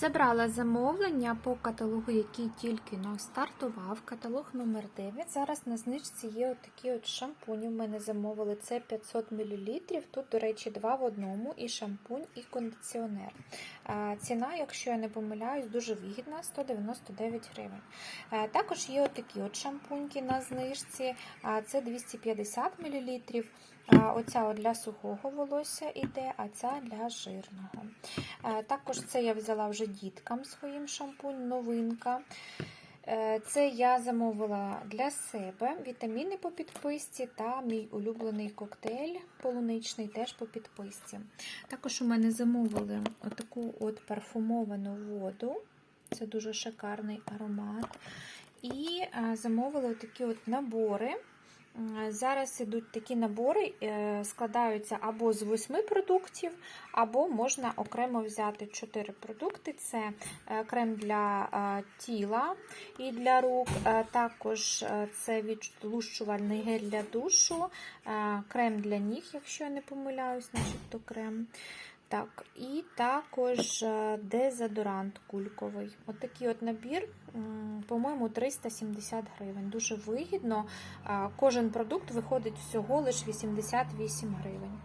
Забрала замовлення по каталогу, який тільки но стартував. Каталог номер 9. Зараз на знижці є отакі от шампуні. В мене замовили це 500 мл. Тут, до речі, два в одному: і шампунь, і кондиціонер. Ціна, якщо я не помиляюсь, дуже вигідна 199 гривень. Також є отакі от шампуньки на знижці. Це 250 мл. Оця для сухого волосся іде, а ця для жирного. Також це я взяла вже діткам своїм шампунь, новинка. Е, Це я замовила для себе вітаміни по підписці та мій улюблений коктейль полуничний теж по підписці. Також у мене замовили отаку от парфумовану воду. Це дуже шикарний аромат. І е, замовили такі от набори. М, Зараз ідуть такі набори, е, складаються або з восьми продуктів, або можна окремо взяти 4 продукти: це е, крем для е, тіла і для рук, е, також е, це відлущувальний гель для душу, е, крем для ніг, якщо я не помиляюсь, начебто крем. Так, і також е, дезодорант кульковий. От от набір, по-моєму, 370 гривень. Дуже вигідно. Кожен продукт виходить всього лише 88 гривень.